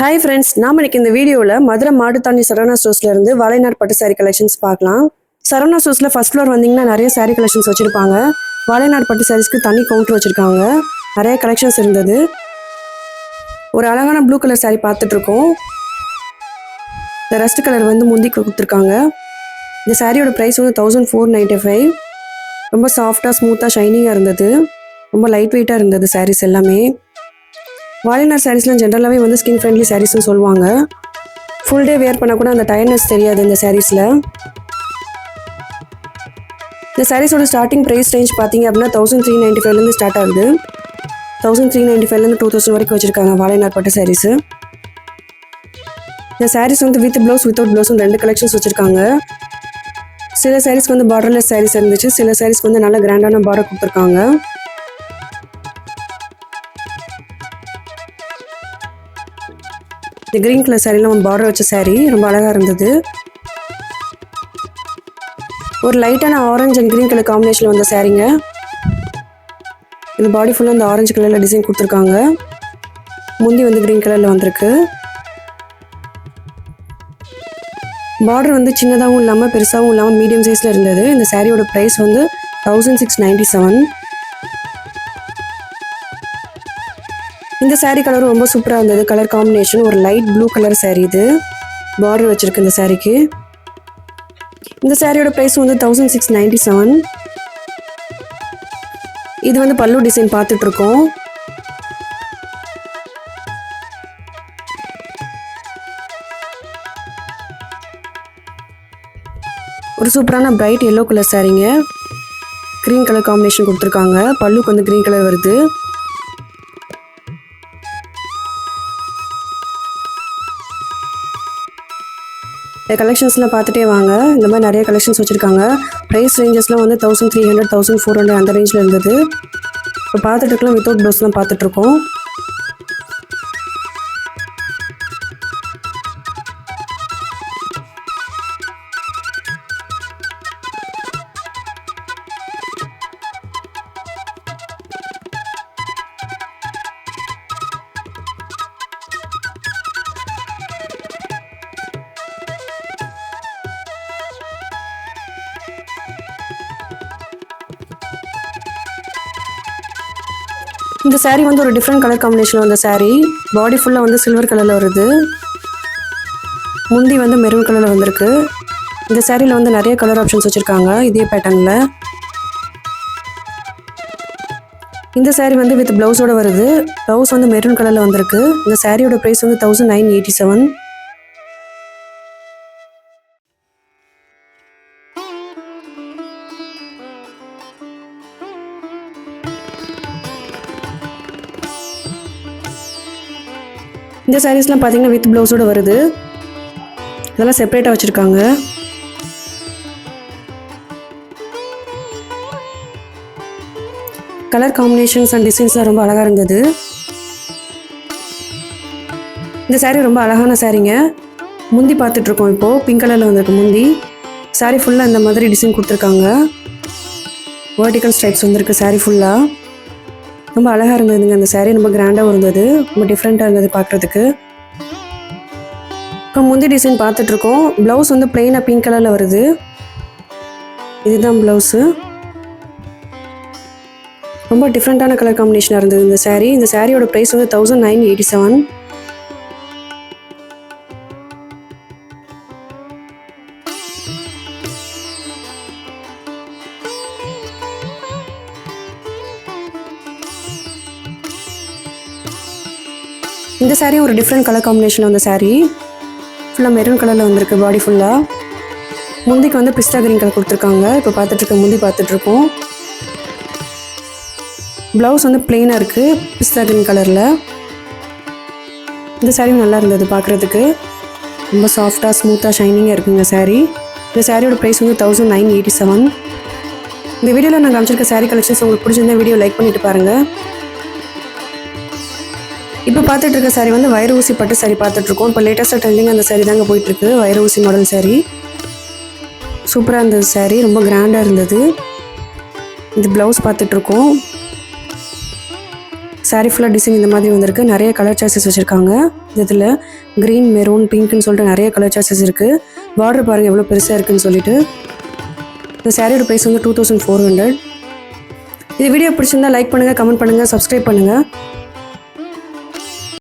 Hi friends நாம இன்னைக்கு இந்த வீடியோவில் மதுரை மாடுத்தாண்டி சரவணா ஸ்டோர்ஸ்ல இருந்து பட்டு saree கலெக்ஷன்ஸ் பார்க்கலாம். சரவணா ஸ்டோர்ஸில் ஃபர்ஸ்ட் ஃப்ளோர் வந்தீங்கன்னா நிறைய saree கலெக்ஷன்ஸ் வச்சுருப்பாங்க. வாழைநாடு பட்டு சாரீஸ்க்கு தனி கவுண்டர் வச்சுருக்காங்க. நிறைய கலெக்ஷன்ஸ் இருந்தது. ஒரு அழகான ப்ளூ கலர் saree பார்த்துட்டு இருக்கோம் இந்த ரெஸ்ட் கலர் வந்து முந்தி கொடுத்துருக்காங்க. இந்த சாரியோட ப்ரைஸ் வந்து தௌசண்ட் ஃபோர் நைன்ட்டி ஃபைவ் ரொம்ப சாஃப்டாக ஸ்மூத்தாக ஷைனிங்காக இருந்தது. ரொம்ப லைட் வெயிட்டாக இருந்தது சாரீஸ் எல்லாமே. வாலினார் சாரீஸ்லாம் ஜென்ரலாகவே வந்து ஸ்கின் ஃப்ரெண்ட்லி சாரீஸ்னு சொல்லுவாங்க. ஃபுல் டே வேர் பண்ணால் கூட அந்த டயர்னஸ் தெரியாது இந்த சாரீஸில் இந்த சாரீஸோட ஸ்டார்டிங் ப்ரைஸ் ரேஞ்ச் பார்த்தீங்க அப்படின்னா தௌசண்ட் த்ரீ நைன்ட்டி ஃபைவ்லேருந்து ஸ்டார்ட் ஆகுது. தௌசண்ட் த்ரீ நைன்ட்டி ஃபைவ்லேருந்து டூ தௌசண்ட் வரைக்கும் வச்சுருக்காங்க வாழைநார் பட்டு சாரீஸு இந்த சாரீஸ் வந்து வித் ப்ளவுஸ் வித்தவுட் ப்ளவுஸும் ரெண்டு கலெக்ஷன்ஸ் வச்சுருக்காங்க. சில சாரீஸ்க்கு வந்து பார்டர்லெஸ் சாரீஸ் இருந்துச்சு சில சாரீஸ்க்கு வந்து நல்ல கிராண்டான பார்டர் கொடுத்துருக்காங்க. இந்த க்ரீன் கலர் சாரீலாம் ஒரு பார்டர் வச்ச சாரீ ரொம்ப அழகாக இருந்தது. ஒரு லைட்டான ஆரஞ்சு அண்ட் க்ரீன் கலர் காம்பினேஷனில் வந்த சாரீங்க இந்த பாடி ஃபுல்லாக இந்த ஆரஞ்சு கலரில் டிசைன் கொடுத்துருக்காங்க. முந்தி வந்து க்ரீன் கலரில் வந்திருக்கு. பார்டர் வந்து சின்னதாகவும் இல்லாமல் பெருசாகவும் இல்லாமல் மீடியம் சைஸில் இருந்தது. இந்த சாரியோட ப்ரைஸ் வந்து தௌசண்ட் சிக்ஸ் நைன்ட்டி செவன் இந்த சாரீ கலர் ரொம்ப சூப்பராக இருந்தது. கலர் காம்பினேஷன் ஒரு லைட் ப்ளூ கலர் சாரீ இது. பார்டர் வச்சிருக்கு இந்த சாரீக்கு இந்த சாரியோட ப்ரைஸ் வந்து தௌசண்ட் சிக்ஸ் நைன்டி செவன் இது வந்து பல்லு டிசைன் பார்த்துட்டு இருக்கோம் ஒரு சூப்பரான பிரைட் எல்லோ கலர் சாரீங்க க்ரீன் கலர் காம்பினேஷன் கொடுத்துருக்காங்க. பல்லுக்கு வந்து க்ரீன் கலர் வருது. கலெக்ஷன்ஸ்லாம் பார்த்துட்டே வாங்க. இந்த மாதிரி நிறைய கலெக்ஷன்ஸ் வச்சுருக்காங்க. ப்ரைஸ் ரேஞ்சஸ்லாம் வந்து thousand three hundred thousand four hundred அந்த ரேஞ்சில் இருந்தது. இப்போ பார்த்துட்டு இருக்கலாம் வித்தவுட் ப்ளவுஸ்லாம் பார்த்துட்ருக்கோம் இந்த சாரீ வந்து ஒரு டிஃப்ரெண்ட் கலர் காம்பினேஷன் வந்த சாரீ பாடி ஃபுல்லாக வந்து சில்வர் கலரில் வருது. முந்தி வந்து மெரூன் கலரில் வந்திருக்கு. இந்த சாரியில் வந்து நிறைய கலர் ஆப்ஷன்ஸ் வச்சுருக்காங்க இதே பேட்டர்னில் இந்த சேரீ வந்து வித் ப்ளவுஸோட வருது. ப்ளவுஸ் வந்து மெரூன் கலரில் வந்திருக்கு. இந்த சாரியோட ப்ரைஸ் வந்து தௌசண்ட் நைன் எயிட்டி செவன் இந்த சாரீஸ்லாம் பார்த்தீங்கன்னா வித் ப்ளவுஸோடு வருது. இதெல்லாம் செப்பரேட்டாக வச்சுருக்காங்க. கலர் காம்பினேஷன்ஸ் அண்ட் டிசைன்ஸ்லாம் ரொம்ப அழகாக இருந்தது. இந்த சாரீ ரொம்ப அழகான சாரீங்க முந்தி பார்த்துட்ருக்கோம் இப்போது பிங்க் கலரில் வந்திருக்கு முந்தி. சாரீ ஃபுல்லாக இந்த மாதிரி டிசைன் கொடுத்துருக்காங்க. வேர்டிக்கல் ஸ்ட்ரைப்ஸ் வந்திருக்கு சாரீ ஃபுல்லாக ரொம்ப அழகாக இருந்ததுங்க. அந்த சேரீ ரொம்ப கிராண்டாகவும் இருந்தது. ரொம்ப டிஃப்ரெண்ட்டாக இருந்தது பார்க்குறதுக்கு. இப்போ முந்தி டிசைன் பார்த்துட்ருக்கோம். ப்ளவுஸ் வந்து பிளெயினாக பிங்க் கலரில் வருது. இதுதான் ப்ளவுஸு ரொம்ப டிஃப்ரெண்ட்டான கலர் காம்பினேஷனாக இருந்தது இந்த சாரீ இந்த சாரியோட ப்ரைஸ் வந்து தௌசண்ட் நைன் எயிட்டி செவன் இந்த சாரீ ஒரு டிஃப்ரெண்ட் கலர் காம்பினேஷனில் வந்த சாரீ ஃபுல்லாக மெரூன் கலரில் வந்திருக்கு பாடி ஃபுல்லாக முந்திக்கு வந்து பிஸ்டா கிரீன் கலர் கொடுத்துருக்காங்க. இப்போ பார்த்துட்ருக்க முந்தி பார்த்துட்ருக்கோம். ப்ளவுஸ் வந்து பிளெயினாக இருக்குது பிஸ்டா கிரீன் கலரில் இந்த சாரியும் நல்லா இருந்தது பார்க்குறதுக்கு. ரொம்ப சாஃப்டாக ஸ்மூத்தாக ஷைனிங்காக இருக்குங்க சாரீ இந்த சாரியோட ப்ரைஸ் வந்து தௌசண்ட் நைன் எயிட்டி செவன் இந்த வீடியோவில் நான் காமிச்சிருக்க சாரீ கலெக்ஷன்ஸ் உங்களுக்கு பிடிச்சிருந்தா வீடியோ லைக் பண்ணிட்டு பாருங்கள் இப்போ பார்த்துட்டு இருக்க சாரி வந்து வயிறு ஊசி பட்டு சாரி பார்த்துட்டு இருக்கோம் இப்போ லேட்டஸ்ட்டாக ட்ரெண்டிங் அந்த சாரி தாங்க போயிட்டுருக்கு வயிறு ஊசி மாடல் சாரி சூப்பராக இருந்தது சாரி ரொம்ப கிராண்டாக இருந்தது. இது ப்ளவுஸ் பார்த்துட்ருக்கோம். இருக்கோம் ஃபுல்லாக டிசைன் இந்த மாதிரி வந்திருக்கு. நிறைய கலர் சாய்ஸஸ் வச்சுருக்காங்க. இதில் க்ரீன் மெரூன் பிங்க்னு சொல்லிட்டு நிறைய கலர் சாய்ஸஸ் இருக்குது பார்டர் பாருங்கள் எவ்வளோ பெருசாக இருக்குன்னு சொல்லிட்டு. இந்த சாரியோட ப்ரைஸ் வந்து டூ தௌசண்ட் ஃபோர் ஹண்ட்ரட் இது வீடியோ பிடிச்சிருந்தா லைக் பண்ணுங்கள் கமெண்ட் பண்ணுங்கள் சப்ஸ்கிரைப் பண்ணுங்கள்